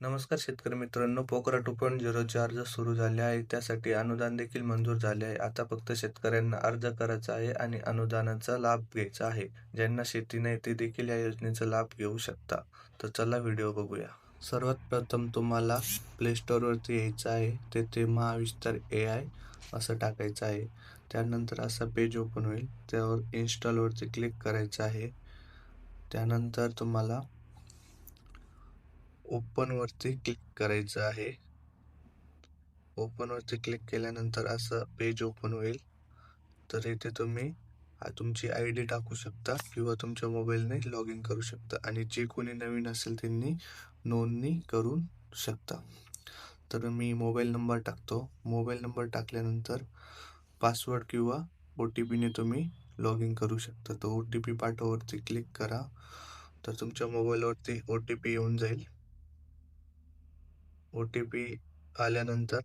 नमस्कार शेतकरी मित्रांनो पोकरा टू पॉईंट झिरोचे अर्ज सुरू झाले आहे त्यासाठी अनुदान देखील मंजूर झाले आहे. आता फक्त शेतकऱ्यांना अर्ज करायचा आहे आणि अनुदानाचा लाभ घ्यायचा आहे. ज्यांना शेती नाही ते देखील या योजनेचा लाभ घेऊ शकता. तर चला व्हिडिओ बघूया. सर्वात प्रथम तुम्हाला प्ले स्टोअरवरती यायचं आहे. तेथे महाविस्तार ए आय असं टाकायचं आहे. त्यानंतर असं पेज ओपन होईल. त्यावर इन्स्टॉलवरती क्लिक करायचं आहे. त्यानंतर तुम्हाला ओपनवरती क्लिक करायचं आहे. ओपनवरती क्लिक केल्यानंतर असं पेज ओपन होईल. तर इथे तुम्ही तुमची आय डी टाकू शकता किंवा तुमच्या मोबाईलने लॉग इन करू शकता आणि जे कोणी नवीन असेल त्यांनी नोंदणी करू शकता. तर मी मोबाईल नंबर टाकतो. मोबाईल नंबर टाकल्यानंतर पासवर्ड किंवा ओ टी पीने तुम्ही लॉग इन करू शकता. तर ओ टी पी पाठवावरती क्लिक करा. तर तुमच्या मोबाईलवरती ओ टी पी येऊन जाईल. ओ टी पी आल्यानंतर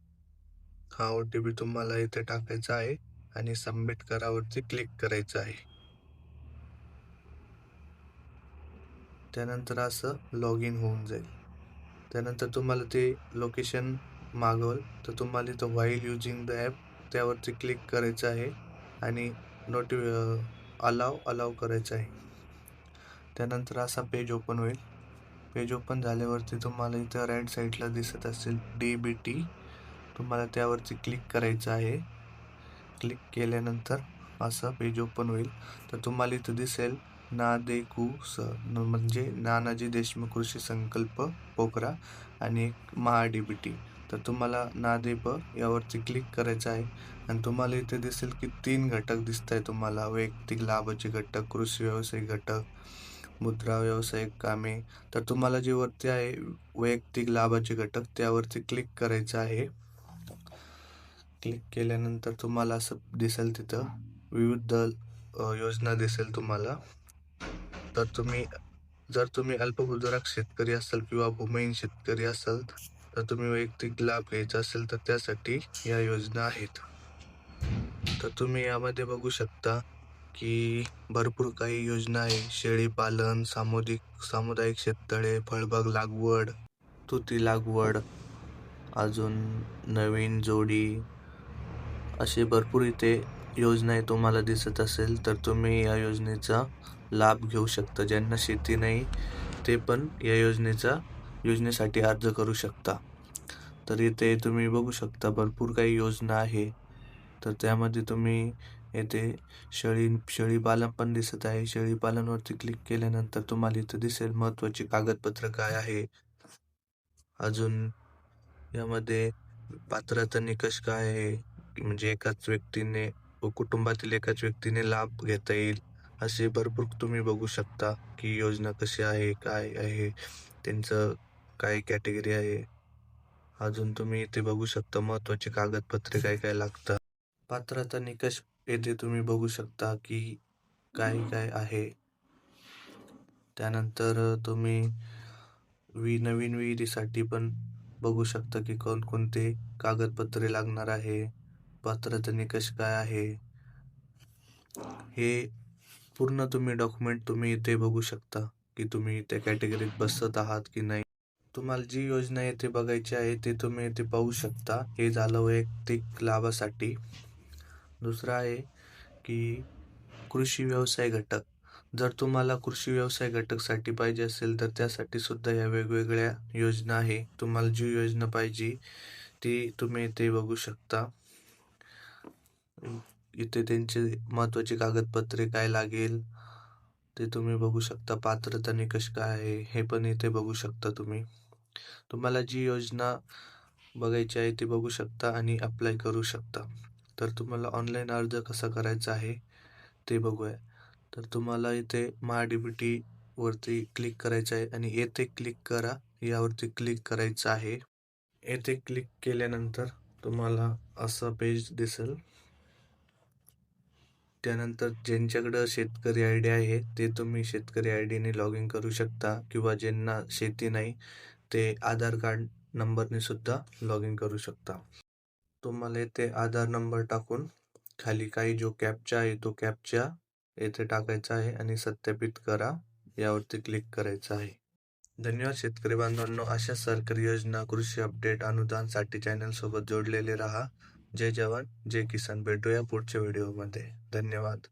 हा ओ टी पी तुम्हाला इथे टाकायचा आहे आणि सबमिट करावरती क्लिक करायचं आहे. त्यानंतर असं लॉग इन होऊन जाईल. त्यानंतर तुम्हाला ते लोकेशन मागवल तर तुम्हाला इथं व्हाईल युजिंग द ॲप त्यावरती क्लिक करायचं आहे आणि नोटि अलाव अलाव करायचं आहे. त्यानंतर असा पेज ओपन होईल. पेज ओपन झाल्यावरती तुम्हाला इथं राईट साईडला दिसत असेल डी बी टी तुम्हाला त्यावरती क्लिक करायचं आहे. क्लिक केल्यानंतर असं पेज ओपन होईल. तर तुम्हाला इथं दिसेल ना दे कु स म्हणजे नानाजी देशमुख कृषी संकल्प पोखरा आणि एक महा डी बी टी तर तुम्हाला ना दे प यावरती क्लिक करायचं आहे. आणि तुम्हाला इथे दिसेल की तीन घटक दिसत आहे तुम्हाला. वैयक्तिक लाभाचे घटक कृषी व्यवसाय घटक मुद्रा व्यावसायिक कामे. तर तुम्हाला जे वरती आहे वैयक्तिक लाभाचे घटक त्यावरती क्लिक करायचं आहे. क्लिक केल्यानंतर तुम्हाला असं दिसेल तिथं. विविध योजना दिसेल तुम्हाला. तर तुम्ही जर तुम्ही अल्पभूधारक शेतकरी असाल किंवा भूमिहीन शेतकरी असाल तर तुम्ही वैयक्तिक लाभ घ्यायचा असेल तर त्यासाठी या योजना आहेत. तर तुम्ही यामध्ये बघू शकता की भरपूर काही योजना आहे. शेळीपालन सामुदिक सामुदायिक सामुदायिक शेततळे फळबाग लागवड तुती लागवड अजून नवीन जोडी असे भरपूर इथे योजना आहे तुम्हाला दिसत असेल तर तुम्ही या योजनेचा लाभ घेऊ शकता. ज्यांना शेती नाही ते पण या योजनेचा योजनेसाठी अर्ज करू शकता. तर इथे तुम्ही बघू शकता भरपूर काही योजना आहे. तर त्यामध्ये तुम्ही येथे शेळी शेळी पालन पण दिसत आहे. शेळी पालनवरती क्लिक केल्यानंतर तुम्हाला इथं दिसेल महत्वाची कागदपत्र काय आहे. अजून यामध्ये पात्रता निकष काय आहे? म्हणजे एकाच व्यक्तीने व कुटुंबातील एकाच व्यक्तीने लाभ घेता येईल असे भरपूर तुम्ही बघू शकता की योजना कशी आहे काय आहे त्यांचं काय कॅटेगरी आहे. अजून तुम्ही इथे बघू शकता महत्त्वाची कागदपत्रे काय काय लागतात पात्रता निकष येथे तुम्ही बघू शकता की काय काय आहे. त्यानंतर तुम्ही वि नवीन विहिरीसाठी पण बघू शकता की कोणकोणते कागदपत्रे लागणार आहे पात्रता निकष काय आहे. हे पूर्ण तुम्ही डॉक्युमेंट तुम्ही इथे बघू शकता की तुम्ही त्या कॅटेगरीत बसत आहात की नाही. तुम्हाला जी योजना येथे बघायची आहे ते तुम्ही इथे पाहू शकता. हे झालं वैयक्तिक लाभासाठी. दुसरं आहे की कृषी व्यवसाय घटक. जर तुम्हाला कृषी व्यवसाय घटकसाठी पाहिजे असेल तर त्यासाठी सुद्धा या वेगवेगळ्या योजना आहे. तुम्हाला जी योजना पाहिजे ती तुम्ही इथे बघू शकता. इथे त्यांचे महत्त्वाची कागदपत्रे काय लागेल ते तुम्ही बघू शकता. पात्रता निकष काय आहे हे पण इथे बघू शकता तुम्ही. तुम्हाला जी योजना बघायची आहे ती बघू शकता आणि अप्लाय करू शकता. तर तुम्हाला ऑनलाईन अर्ज कसा करायचा आहे ते बघूया. तर तुम्हाला इथे महा डी टी वरती क्लिक करायचं आहे आणि येथे क्लिक करा. यावरती क्लिक करायचं आहे. येथे क्लिक केल्यानंतर तुम्हाला असं पेज दिसेल. त्यानंतर ज्यांच्याकडं शेतकरी आय डी आहे ते तुम्ही शेतकरी आय डीने लॉग इन करू शकता किंवा ज्यांना शेती नाही ते आधार कार्ड नंबरने सुद्धा लॉग इन करू शकता. तुम्हाला इथे आधार नंबर टाकून खाली काही जो कॅपचा आहे तो कॅपचा येथे टाकायचा आहे आणि सत्यापित करा. यावरती क्लिक करायचं आहे. धन्यवाद शेतकरी बांधवांनो. अशा सरकारी योजना कृषी अपडेट अनुदानसाठी चॅनल सोबत जोडलेले राहा. जय जवान जय किसान. भेटूया पुढच्या व्हिडिओमध्ये धन्यवाद.